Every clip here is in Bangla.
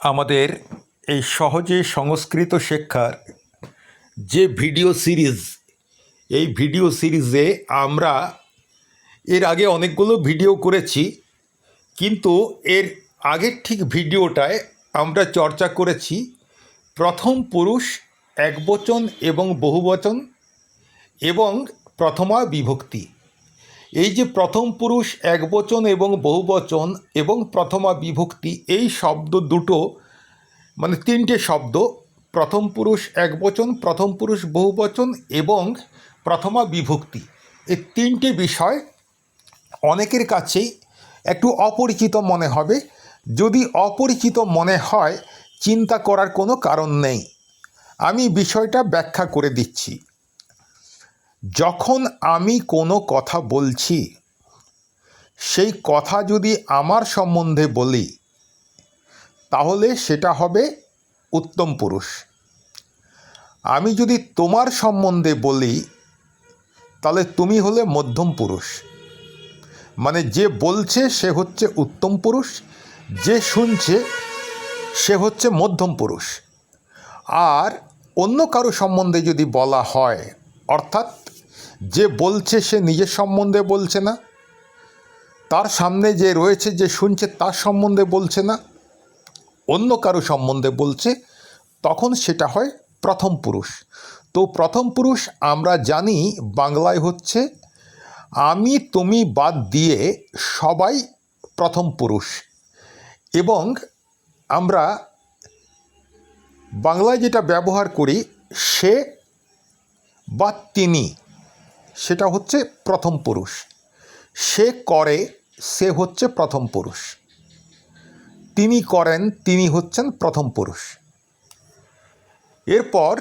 আমাদের এই সহজে সংস্কৃত শিক্ষার যে ভিডিও সিরিজ, এই ভিডিও সিরিজে আমরা এর আগে অনেকগুলো ভিডিও করেছি, কিন্তু এর আগের ঠিক ভিডিওটায় আমরা চর্চা করেছি প্রথম পুরুষ একবচন এবং বহুবচন এবং প্রথমা বিভক্তি। এই যে প্রথম পুরুষ, একবচন এবং বহুবচন এবং প্রথমা বিভক্তি, এই শব্দ দুটো মানে তিনটে শব্দ, প্রথম পুরুষ, একবচন, প্রথম পুরুষ, বহুবচন এবং প্রথমা বিভক্তি। এই তিনটে বিষয় অনেকের কাছেই একটু অপরিচিত মনে হবে। যদি অপরিচিত মনে হয়, চিন্তা করার কোনো কারণ নেই। আমি বিষয়টা ব্যাখ্যা করে দিচ্ছি। যখন আমি কোনো কথা বলছি, সেই কথা যদি আমার সম্বন্ধে বলি, তাহলে সেটা হবে উত্তম পুরুষ। আমি যদি তোমার সম্বন্ধে বলি, তাহলে তুমি হলে মধ্যম পুরুষ। মানে যে বলছে সে হচ্ছে উত্তম পুরুষ, যে শুনছে সে হচ্ছে মধ্যম পুরুষ। আর অন্য কারও সম্বন্ধে যদি বলা হয়, অর্থাৎ যে বলছে সে নিজের সম্বন্ধে বলছে না। তার সামনে যে রয়েছে, যে শুনছে, তার সম্বন্ধে বলছে না। অন্য কারও সম্বন্ধে বলছে, তখন সেটা হয় প্রথম পুরুষ। তো প্রথম পুরুষ আমরা জানি বাংলায় হচ্ছে, আমি তুমি বাদ দিয়ে সবাই প্রথম পুরুষ। এবং আমরা বাংলায় যেটা ব্যবহার করি, সে বা তিনি সেটা হচ্ছে প্রথম পুরুষ। সে করে, সে হচ্ছে প্রথম পুরুষ। তিনি করেন, তিনি হচ্ছেন প্রথম পুরুষ। এরপর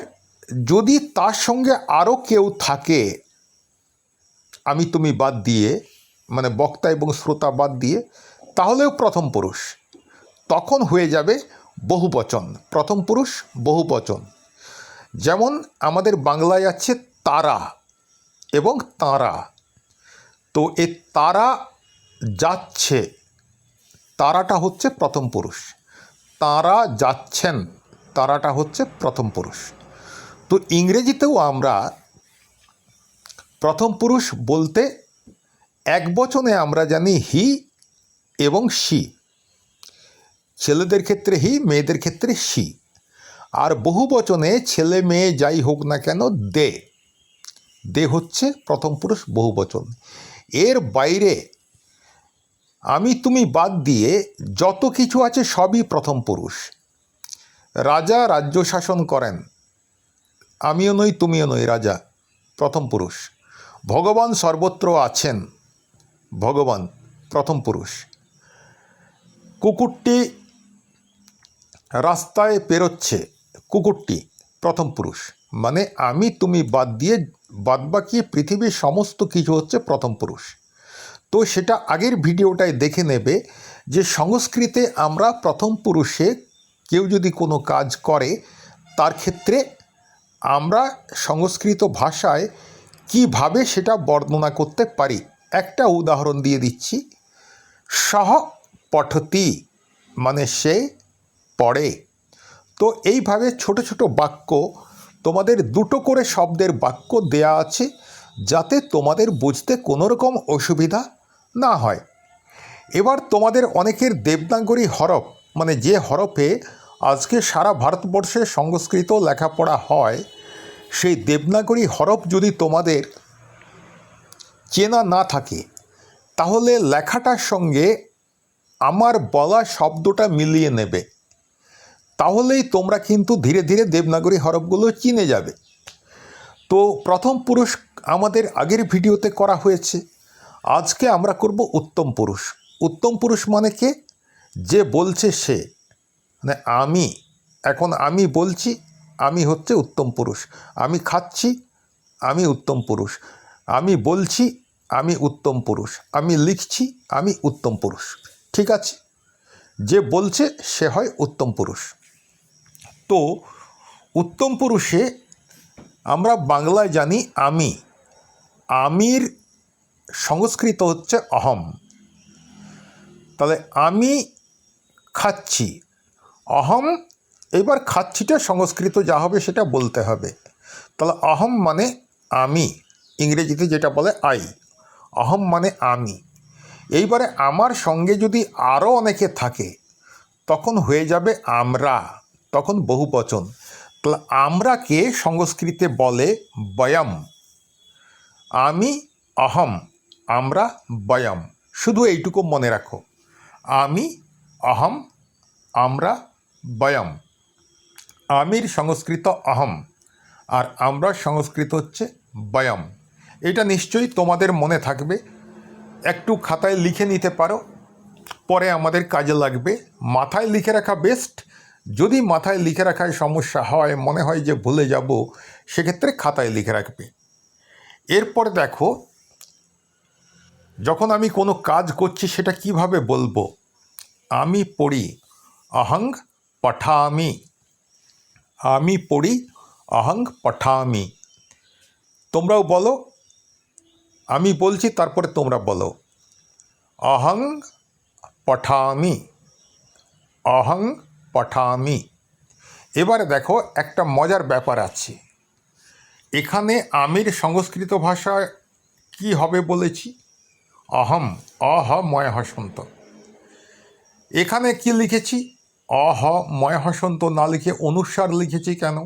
যদি তার সঙ্গে আরও কেউ থাকে, আমি তুমি বাদ দিয়ে মানে বক্তা এবং শ্রোতা বাদ দিয়ে, তাহলেও প্রথম পুরুষ। তখন হয়ে যাবে বহুবচন। প্রথম পুরুষ, বহুবচন। যেমন আমাদের বাংলায় আছে তারা। এবং তারা। তো এ তারা যাচ্ছে, তারাটা হচ্ছে প্রথম পুরুষ। তারা যাচ্ছেন, তারাটা হচ্ছে প্রথম পুরুষ। তো ইংরেজিতেও আমরা প্রথম পুরুষ বলতে এক বচনে আমরা জানি হি এবং সি ছেলেদের ক্ষেত্রে হি, মেয়েদের ক্ষেত্রে সি আর বহু বচনে ছেলে মেয়ে যাই হোক না কেন দে। দে হচ্ছে প্রথম পুরুষ বহু বচন এর বাইরে আমি তুমি বাদ দিয়ে যত কিছু আছে সবই প্রথম পুরুষ। রাজা রাজ্য শাসন করেন। আমিও নই, তুমিও নই রাজা, প্রথম পুরুষ। ভগবান সর্বত্র আছেন, ভগবান প্রথম পুরুষ। কুকুরটি রাস্তায় পেরোচ্ছে, কুকুরটি প্রথম পুরুষ। মানে আমি তুমি বাদ দিয়ে বাদবাকি পৃথিবীর সমস্ত কিছু হচ্ছে প্রথম পুরুষ। তো সেটা আগের ভিডিওটায় দেখে নেবে যে সংস্কৃতে আমরা প্রথম পুরুষে কেউ যদি কোনো কাজ করে, তার ক্ষেত্রে আমরা সংস্কৃত ভাষায় কীভাবে সেটা বর্ণনা করতে পারি? একটা উদাহরণ দিয়ে দিচ্ছি। সহ পঠতি মানে সে পড়ে। তো এইভাবে ছোট ছোট বাক্য তোমাদের দুটো করে শব্দের বাক্য দেয়া আছে যাতে তোমাদের বুঝতে কোনো রকম অসুবিধা না হয়। এবার তোমাদের অনেকের দেবনাগরী হরফ মানে যে হরফে আজকে সারা ভারতবর্ষে সংস্কৃত লেখাপড়া হয়, সেই দেবনাগরী হরফ যদি তোমাদের চেনা না থাকে, তাহলে লেখাটার সঙ্গে আমার বলা শব্দটা মিলিয়ে নেবে। তাহলেই তোমরা কিন্তু ধীরে ধীরে দেবনাগরী হরফগুলো চিনে যাবে। তো প্রথম পুরুষ আমাদের আগের ভিডিওতে করা হয়েছে। আজকে আমরা করব উত্তম পুরুষ। উত্তম পুরুষ মানে কে? যে বলছে সে। মানে আমি। এখন আমি বলছি, আমি হচ্ছে উত্তম পুরুষ। আমি খাচ্ছি, আমি উত্তম পুরুষ। আমি বলছি, আমি উত্তম পুরুষ। আমি লিখছি, আমি উত্তম পুরুষ। ঠিক আছে? যে বলছে সে হয় উত্তম পুরুষ। তো উত্তম পুরুষে আমরা বাংলায় জানি আমি। আমির সংস্কৃত হচ্ছে অহম। তাহলে আমি খাচ্ছি। অহম, এবার খাচ্ছিটা সংস্কৃত যা হবে সেটা বলতে হবে। তাহলে অহম মানে আমি, ইংরেজিতে যেটা বলে আই। অহম মানে আমি। এইবারে আমার সঙ্গে যদি আরও অনেকে থাকে, তখন হয়ে যাবে আমরা। তখন বহু বচন আমরাকে সংস্কৃতে বলে বয়ম। আমি অহম, আমরা বয়ম। শুধু এইটুকু মনে রাখো। আমি অহম, আমরা বয়ম। আমির সংস্কৃত অহম, আর আমরা সংস্কৃত হচ্ছে বয়ম। এটা নিশ্চয়ই তোমাদের মনে থাকবে। একটু খাতায় লিখে নিতে পারো। পরে আমাদের কাজে লাগবে। মাথায় লিখে রাখা বেস্ট যদি মাথায় লিখে রাখায় সমস্যা হয়, মনে হয় যে ভুলে যাব, সেক্ষেত্রে খাতায় লিখে রাখবে। এরপর দেখো, যখন আমি কোনো কাজ করছি, সেটা কীভাবে বলব? আমি পড়ি অহং পঠামি। আমি পড়ি অহং পঠামি। তোমরাও বলো, আমি বলছি, তারপরে তোমরা বলো অহং পঠামি। অহং পঠামি। এবারে দেখো একটা মজার ব্যাপার আছে। এখানে আমির সংস্কৃত ভাষায় কি হবে বলেছি? অহম অহ ময় হসন্ত। এখানে কি লিখেছি? অহ ময় হসন্ত না লিখে অনুসার লিখেছি কেন?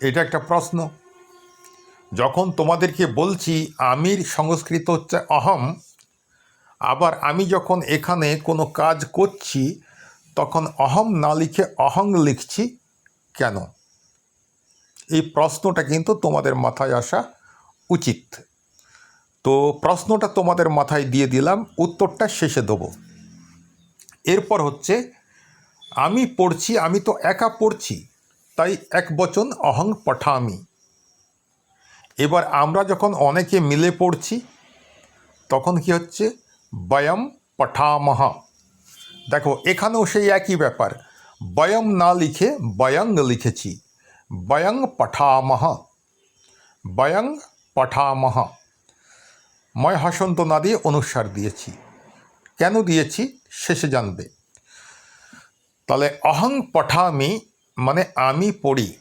এটা একটা প্রশ্ন। যখন তোমাদেরকে বলছি আমির সংস্কৃত হচ্ছে অহম, আবার আমি যখন এখানে কোনো কাজ করছি তখন অহম না লিখে অহং লিখছি কেন? এই প্রশ্নটা কিন্তু তোমাদের মাথায় আসা উচিত। তো প্রশ্নটা তোমাদের মাথায় দিয়ে দিলাম, উত্তরটা শেষে দেবো। এরপর হচ্ছে, আমি পড়ছি, আমি তো একা পড়ছি, তাই এক বচন অহং পঠামি। এবার আমরা যখন অনেকে মিলে পড়ছি, তখন কি হচ্ছে? বয়ম পঠামহ। দেখো, এখানেও সেই একই ব্যাপার। বয়ং না লিখে বয়ং লিখেছি। বয়ং পঠামহ। বয়ং পঠামহ। ময় হাসন্ত না দিয়ে অনুস্বার দিয়েছি। কেন দিয়েছি? শেষে জানবে। তাহলে অহং পঠামি মানে আমি পড়ি।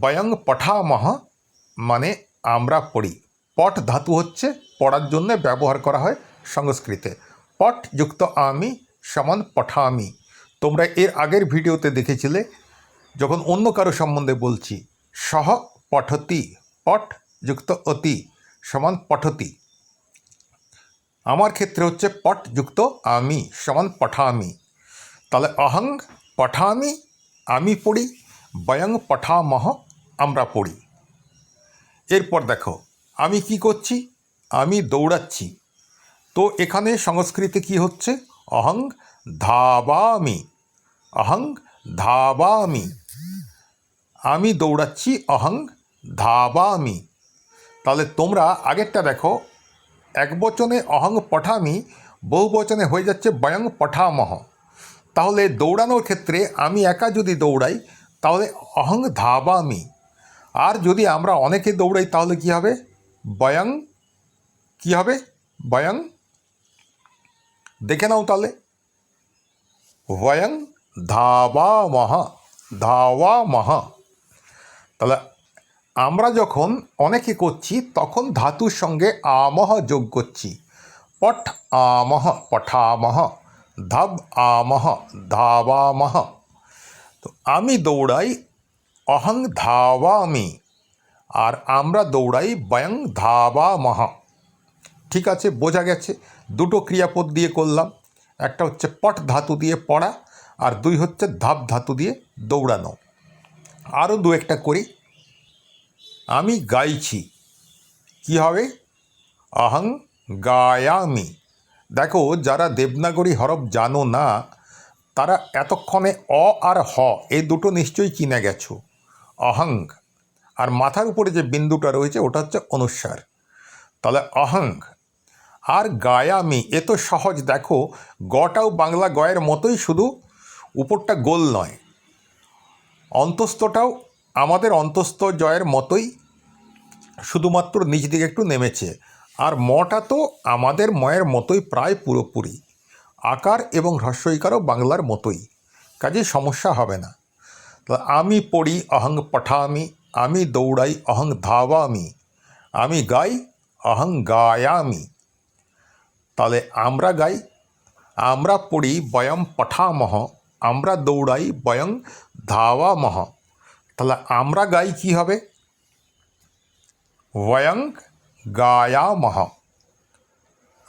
বয়ং পঠামহ মানে আমরা পড়ি। পট ধাতু হচ্ছে পড়ার জন্য ব্যবহার করা হয় সংস্কৃতে। পট যুক্ত আমি সমান পঠামি। তোমরা এর আগের ভিডিওতে দেখেছিলে, যখন অন্য কারও সম্বন্ধে বলছি, সহ পঠতি, পট যুক্ত অতি, সমান পঠতি। আমার ক্ষেত্রে হচ্ছে পট যুক্ত আমি, সমান পঠামি। তাহলে অহং পঠামি, আমি পড়ি, বয়ং পঠামহ, আমরা পড়ি। এরপর দেখো, আমি কি করছি? আমি দৌড়াচ্ছি। তো এখানে সংস্কৃতে কি হচ্ছে? অহং ধাবামি অহং ধাবামি। আমি দৌড়াচ্ছি অহং ধাবামি। তাহলে তোমরা আগেরটা দেখো, এক বচনে অহং পঠামি, বহু বচনে হয়ে যাচ্ছে বয়ং পঠামহ। তাহলে দৌড়ানোর ক্ষেত্রে আমি একা যদি দৌড়াই, তাহলে অহং ধাবামি। আর যদি আমরা অনেকে দৌড়াই, তাহলে কি হবে? বয়ং, কি হবে? বয়ং দেখে নাও তাহলে। বয়ং ধাওয়া ধাওয়ামহ তাহলে আমরা যখন অনেকে করছি, তখন ধাতুর সঙ্গে আমহ যোগ করছি। পঠ আমহ, পঠামহ, ধাব আমহ ধাবামহ তো আমি দৌড়াই, অহং ধাবামি, আর আমরা দৌড়াই বয়ং ধাবামহ ঠিক আছে, বোঝা গেছে? দুটো ক্রিয়াপদ দিয়ে করলাম। একটা হচ্ছে পট ধাতু দিয়ে পড়া আর দুই হচ্ছে ধাপ ধাতু দিয়ে দৌড়ানো। আরও দু একটা করি। আমি গাইছি। কি হবে? আহং গায়ামি। দেখো, যারা দেবনাগরী হরফ জানো না, তারা এতক্ষণে অ আর হ, এই দুটো নিশ্চয়ই কিনে গেছো। অহং আর মাথার উপরে যে বিন্দুটা রয়েছে, ওটা হচ্ছে অনুস্বার তাহলে অহং আর গায়ামি, এ তো সহজ, দেখো, গটাও বাংলা গয়ের মতোই শুধু উপরটা গোল নয়। অন্তস্থটাও আমাদের অন্তস্থ জয়ের মতোই শুধুমাত্র নিচ দিকে একটু নেমেছে। আর মটা তো আমাদের ময়ের মতোই প্রায় পুরোপুরি। আকার এবং হ্রস্বইকারও বাংলার মতোই। কাজে সমস্যা হবে না। আমি পড়ি অহং পঠামি, আমি দৌড়াই অহং ধাবামি আমি গাই অহং গায়ামি। তাহলে আমরা গাই, আমরা পড়ি বয়ং পঠামহ, আমরা দৌড়াই বয়ং ধাওয়ামহ। তাহলে আমরা গাই কি হবে? বয়ং গায়ামহ।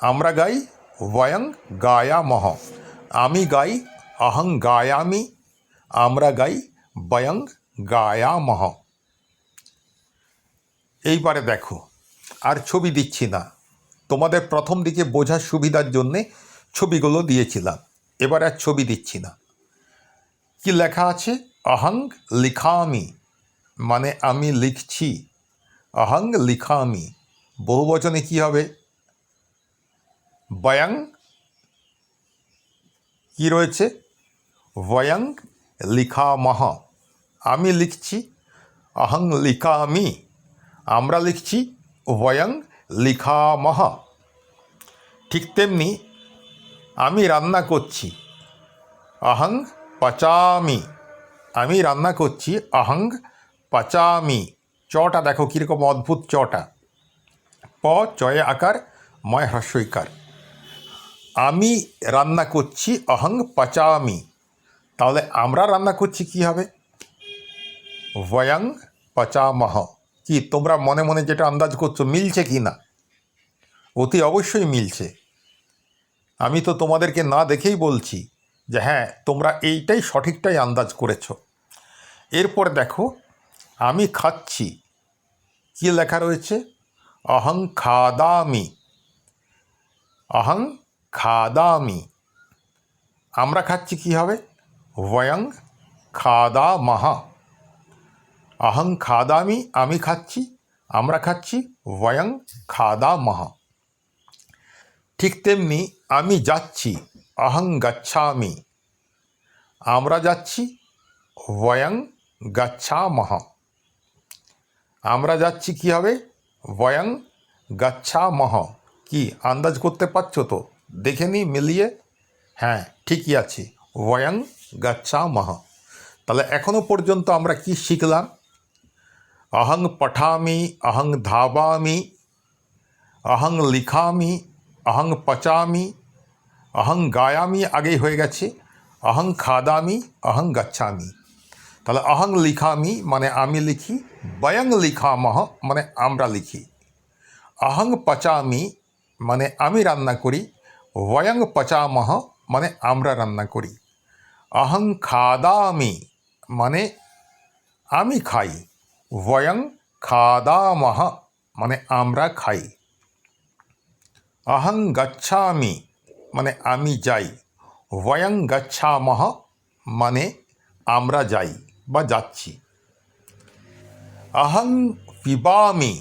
আমরা গাই বয়ং গায়ামহ। আমি গাই অহং গায়ামি, আমরা গাই বয়ং গায়ামহ। এইবারে দেখো, আর ছবি দিচ্ছি না। তোমাদের প্রথম দিকে বোঝার সুবিধার জন্যে ছবিগুলো দিয়েছিলাম। এবার আর ছবি দিচ্ছি না। কি লেখা আছে? অহং লিখামি। মানে আমি লিখছি। অহং লিখামি। বহু বচনে কী হবে? বয়ং। কি রয়েছে? বয়াং লিখামহ। আমি লিখছি। অহং লিখামি। আমরা লিখছি বয়াং লিখামহ। ঠিক তেমনি আমি রান্না করছি। অহং পচামি। আমি রান্না করছি অহং পচামি। চটা দেখো কীরকম অদ্ভুত চটা। প চয়ে আকার ময় হ্রস্বইকার। আমি রান্না করছি অহং পচামি। তাহলে আমরা রান্না করছি কি হবে? বয়াং পচামহ। কি তোমরা মনে মনে যেটা আন্দাজ করছ, মিলছে কি না? অতি অবশ্যই মিলছে। আমি তো তোমাদেরকে না দেখেই বলছি যে হ্যাঁ তোমরা এইটাই সঠিকটাই আন্দাজ করেছ। এরপর দেখো, আমি খাচ্ছি। কি লেখা রয়েছে? অহং খাদামি। অহং খাদামি। আমরা খাচ্ছি কি হবে? বয়ং খাদা মাহা অহং খাদামি আমি খাচ্ছি আমরা খাচ্ছি বয়ং খাদা মাহা ঠিক তেমনি আমি যাচ্ছি অহং গচ্ছামি আমরা যাচ্ছি বয়ং গচ্ছামহ আমরা যাচ্ছি কি হবে বয়ং গচ্ছামহ কি আন্দাজ করতে পারছ তো দেখে নি মিলিয়ে হ্যাঁ ঠিকই আছে। বয়ং গচ্ছামহ তাহলে এখনও পর্যন্ত আমরা কি শিখলাম? অহং পঠামি অহং ধাবামি অহং লিখামি অহং পচামি অহং গায়ামি আগেই হয়ে গেছে অহং খাদামি অহং গচ্ছামি তাহলে অহং লিখামি মানে আমি লিখি বয়ং লিখামহ মানে আমরা লিখি অহং পচামি মানে আমি রান্না করি বয়ং পচামহ মানে আমরা রান্না করি অহং খাদামি মানে আমি খাই বয়ং খাদামহ মানে আমরা খাই অহং গচ্ছামি মানে আমি যাই বয়ং গচ্ছামহ মানে আমরা যাই বা যাচ্ছি অহং পিবামি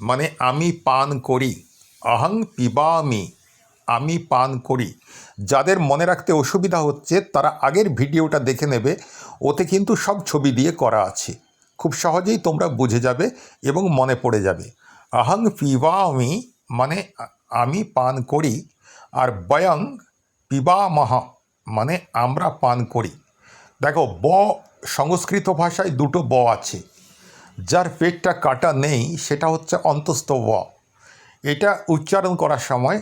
মানে আমি পান করি অহং পিবামি আমি পান করি যাদের মনে রাখতে অসুবিধা হচ্ছে তারা আগের ভিডিওটা দেখে নেবে ওতে কিন্তু সব ছবি দিয়ে করা আছে খুব সহজেই তোমরা বুঝে যাবে এবং মনে পড়ে যাবে। অহং পিবামি মানে আমি পান করি আর বয়ং পিবামহ মানে আমরা পান করি। দেখো, ব সংস্কৃত ভাষায় দুটো ব আছে। যার পেটটা কাটা নেই, সেটা হচ্ছে অন্তস্থ ব। এটা উচ্চারণ করার সময়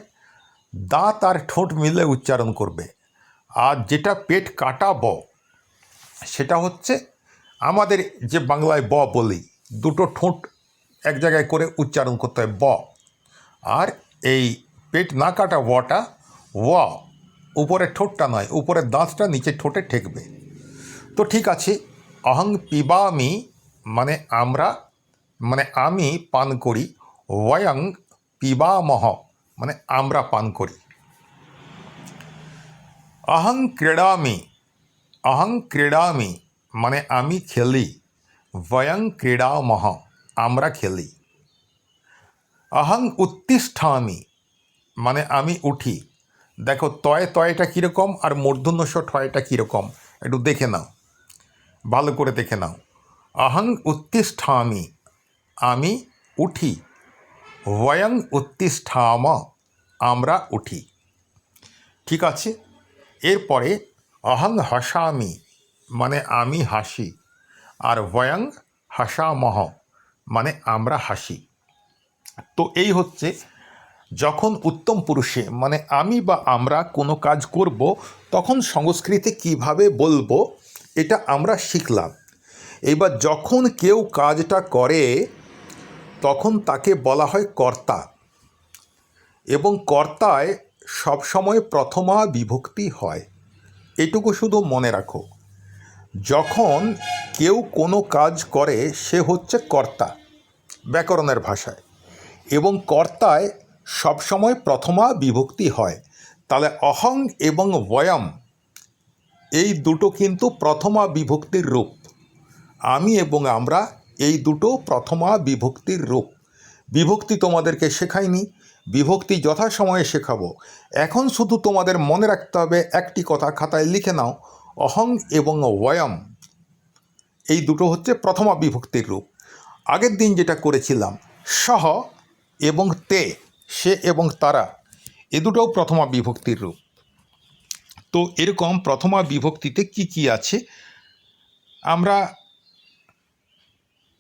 দাঁত আর ঠোঁট মিলে উচ্চারণ করবে। আর যেটা পেট কাটা ব, সেটা হচ্ছে আমাদের যে বাংলায় ব বলি, দুটো ঠোঁট এক জায়গায় করে উচ্চারণ করতে হয় ব। আর এই পেট না কাটা ওটা ওয়া উপরে ঠোঁটটা নয়, উপরের দাঁতটা নিচে ঠোঁটে ঠেকবে। তো ঠিক আছে, অহং পিবামি মানে আমরা মানে আমি পান করি, ওয়ং পিবামহ মানে আমরা পান করি। অহং ক্রীড়ামি অহং ক্রীড়ামি মানে আমি খেলি। বয়ং ক্রীড়ামহ আমরা খেলি। অহং উত্তিষ্ঠামি মানে আমি উঠি। দেখো, তয় তয়টা কীরকম আর মূর্ধন্যস্ব ঠয়টা কীরকম, একটু দেখে নাও। ভালো করে দেখে নাও। অহং উত্তিষ্ঠামি আমি উঠি। বয়ং উত্তিষ্ঠাম আমরা উঠি। ঠিক আছে? এরপরে, অহং হাসামি মানে আমি হাসি, আর ভয়ং হাসামহ মানে আমরা হাসি। তো এই হচ্ছে যখন উত্তম পুরুষে মানে আমি বা আমরা কোনো কাজ করব, তখন সংস্কৃতে কীভাবে বলব, এটা আমরা শিখলাম। এবার যখন কেউ কাজটা করে, তখন তাকে বলা হয় কর্তা। এবং কর্তায় সবসময় প্রথমা বিভক্তি হয়। এটুকু শুধু মনে রাখো। যখন কেউ কোনো কাজ করে, সে হচ্ছে কর্তা ব্যাকরণের ভাষায় এবং কর্তায় সবসময় প্রথমা বিভক্তি হয়। তাহলে অহং এবং বয়ম এই দুটো কিন্তু প্রথমা বিভক্তির রূপ। আমি এবং আমরা এই দুটো প্রথমা বিভক্তির রূপ। বিভক্তি তোমাদেরকে শেখাইনি, বিভক্তি যথাসময়ে শেখাবো। এখন শুধু তোমাদের মনে রাখতে হবে, একটি কথা খাতায় লিখে নাও অহং এবং ওয়ম এই দুটো হচ্ছে প্রথমা বিভক্তির রূপ। আগের দিন যেটা করেছিলাম, সহ এবং তে, সে এবং তারা, এ দুটোও প্রথমা বিভক্তির রূপ। তো এরকম প্রথমা বিভক্তিতে কি কি আছে, আমরা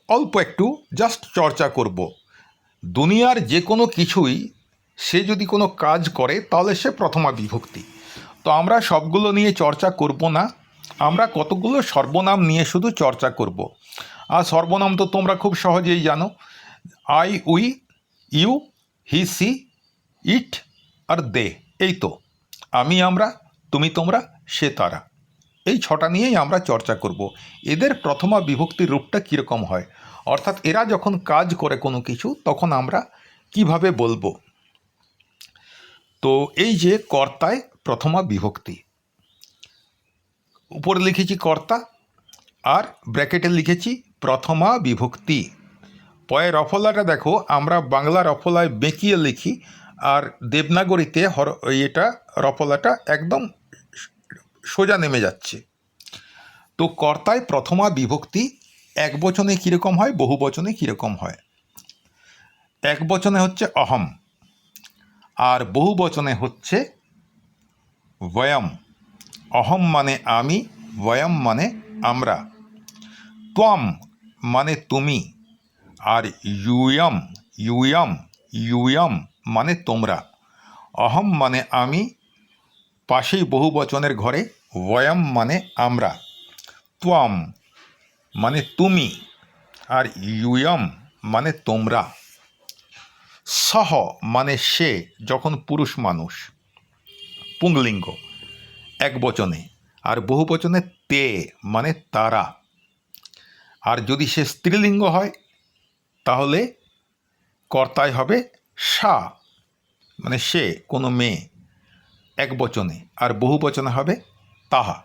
অল্প একটু জাস্ট চর্চা করব। দুনিয়ার যে কোনো কিছুই সে যদি কোনো কাজ করে, তাহলে সে প্রথমা বিভক্তি তো আমরা সবগুলো নিয়ে চর্চা করব না। আমরা কতগুলো সর্বনাম নিয়ে শুধু চর্চা করব? আর সর্বনাম তো তোমরা খুব সহজেই জানো। I, we, you, he, she, it R they, এই তো। আমি আমরা, তুমি তোমরা, সে তারা। এই ছটা নিয়েই আমরা চর্চা করব। এদের প্রথমা বিভক্তির রূপটা কীরকম হয়? অর্থাৎ এরা যখন কাজ করে কোনো কিছু, তখন আমরা কীভাবে বলব? তো এই যে কর্তায় প্রথমা বিভক্তি। উপরে লিখেছি কর্তা, আর ব্র্যাকেটে লিখেছি প্রথমা বিভক্তি। পয়ের রফলাটা দেখো, আমরা বাংলা রফলায় বেঁকিয়ে লিখি, আর দেবনাগরীতে হর এটা রফলাটা একদম সোজা নেমে যাচ্ছে। তো কর্তায় প্রথমা বিভক্তি এক বচনে কীরকম হয়, বহু বচনে কীরকম হয়? এক বচনে হচ্ছে অহম, আর বহু বচনে হচ্ছে বয়ম অহম মানে আমি বয়ম মানে আমরা। ত্বম মানে তুমি, আর ইউয়ম ইউয়ম ইউয়ম মানে তোমরা। অহম মানে আমি, পাশেই বহু বচনের ঘরে বয়ম মানে আমরা। ত্বম মানে তুমি, আর ইউয়ম মানে তোমরা। সহ মানে সে, যখন পুরুষ মানুষ। পুংলিঙ্গ, এক বচনে। আর বহু বচনে তে মানে তারা। আর যদি সে স্ত্রীলিঙ্গ হয়, তাহলে কর্তায় হবে সা মানে সে, কোনো মেয়ে। এক বচনে। আর বহু বচনে হবে তাহা।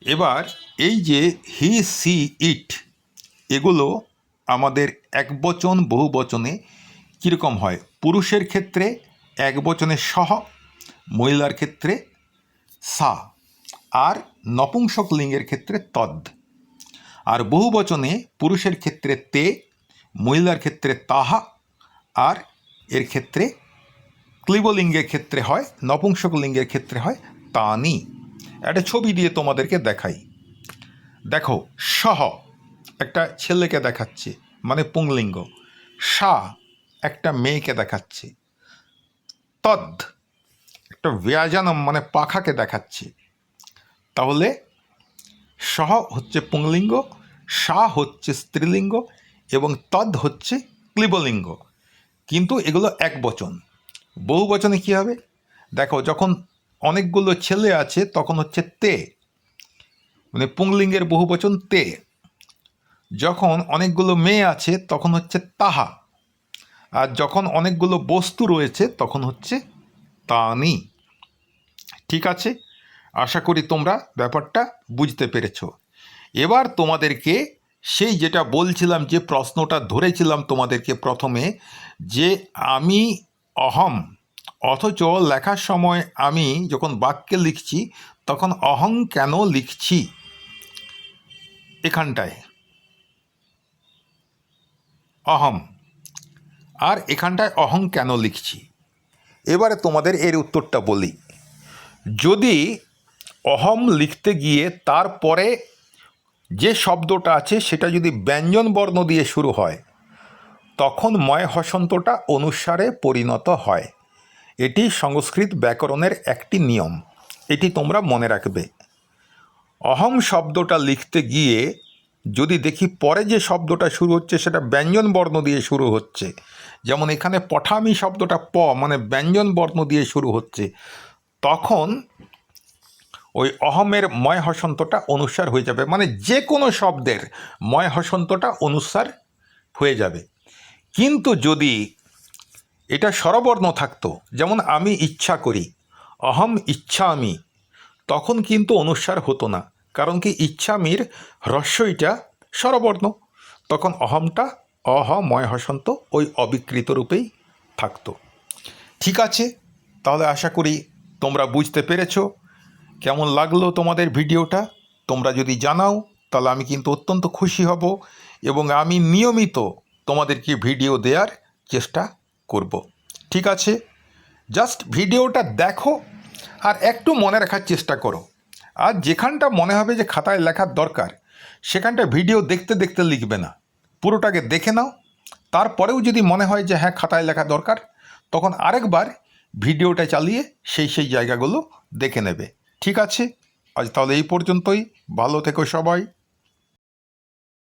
এবার এই যে হি, সি, ইট, এগুলো আমাদের এক বচন, বহু বচনে কীরকম হয়? পুরুষের ক্ষেত্রে এক বচনে সহ, মহিলার ক্ষেত্রে সা, আর নপুংসক লিঙ্গের ক্ষেত্রে তদ। আর বহু বচনে পুরুষের ক্ষেত্রে তে, মহিলার ক্ষেত্রে তাহা, আর এর ক্ষেত্রে ক্লিবলিঙ্গের ক্ষেত্রে হয়, নপুংসক লিঙ্গের ক্ষেত্রে হয় তানি। একটা ছবি দিয়ে তোমাদেরকে দেখাই। দেখো, সহ, একটা ছেলেকে দেখাচ্ছে মানে পুংলিঙ্গ। সা একটা মেয়েকে দেখাচ্ছে। তদ, একটা ব্যাজানম মানে পাখাকে দেখাচ্ছে। তাহলে, সহ হচ্ছে পুংলিঙ্গ, সা হচ্ছে স্ত্রীলিঙ্গ এবং তদ হচ্ছে ক্লিবলিঙ্গ। কিন্তু এগুলো এক বচন। বহু বচনে কী হবে? দেখো, যখন অনেকগুলো ছেলে আছে, তখন হচ্ছে তে। মানে পুংলিঙ্গের বহু বচন তে। যখন অনেকগুলো মেয়ে আছে, তখন হচ্ছে তাহা। আর যখন অনেকগুলো বস্তু রয়েছে, তখন হচ্ছে তানি। ঠিক আছে? আশা করি তোমরা ব্যাপারটা বুঝতে পেরেছ। এবার তোমাদেরকে সেই যেটা বলছিলাম, যে প্রশ্নটা ধরেছিলাম তোমাদেরকে প্রথমে, যে আমি অহম, অথচ লেখার সময় আমি যখন বাক্যে লিখছি, তখন অহং কেন লিখছি? এখানটায়। অহম। আর এখানটায় অহং কেন লিখছি? এবারে তোমাদের এর উত্তরটা বলি। যদি অহম লিখতে গিয়ে তারপরে যে শব্দটা আছে সেটা যদি ব্যঞ্জন বর্ণ দিয়ে শুরু হয়, তখন ময় হসন্তটা অনুসারে পরিণত হয়। এটি সংস্কৃত ব্যাকরণের একটি নিয়ম। এটি তোমরা মনে রাখবে। অহম শব্দটা লিখতে গিয়ে যদি দেখি পরে যে শব্দটা শুরু হচ্ছে, সেটা ব্যঞ্জন বর্ণ দিয়ে শুরু হচ্ছে। যেমন এখানে পঠামি শব্দটা প মানে ব্যঞ্জন বর্ণ দিয়ে শুরু হচ্ছে। তখন ওই অহমের ময় হসন্তটা অনুসার হয়ে যাবে মানে যে কোনো শব্দের ময় হসন্তটা অনুসার হয়ে যাবে। কিন্তু যদি এটা স্বরবর্ণ থাকতো, যেমন আমি ইচ্ছা করি, অহম ইচ্ছা আমি তখন কিন্তু অনুসার হতো না। কারণ কি ইচ্ছামির হ্রস্বইটা স্বরবর্ণ। তখন অহমটা অহ ময় হসন্ত ওই অবিকৃত রূপেই থাকতো। ঠিক আছে, তাহলে আশা করি তোমরা বুঝতে পেরেছ। কেমন লাগল তোমাদের ভিডিওটা? তোমরা যদি জানাও, তাহলে আমি কিন্তু অত্যন্ত খুশি হব এবং আমি নিয়মিত তোমাদেরকে ভিডিও দেওয়ার চেষ্টা করব। ঠিক আছে, জাস্ট ভিডিওটা দেখো আর একটু মনে রাখার চেষ্টা করো। আর যেখানটা মনে হবে যে খাতায় লেখার দরকার সেখানটা ভিডিও দেখতে দেখতে লিখবে না। পুরোটাকে দেখে নাও। তারপরেও যদি মনে হয় যে হ্যাঁ খাতায় লেখা দরকার, তখন আরেকবার ভিডিওটা চালিয়ে সেই সেই জায়গাগুলো দেখে নেবে। ঠিক আছে? আজ তাহলে এই পর্যন্তই। ভালো থেকো সবাই।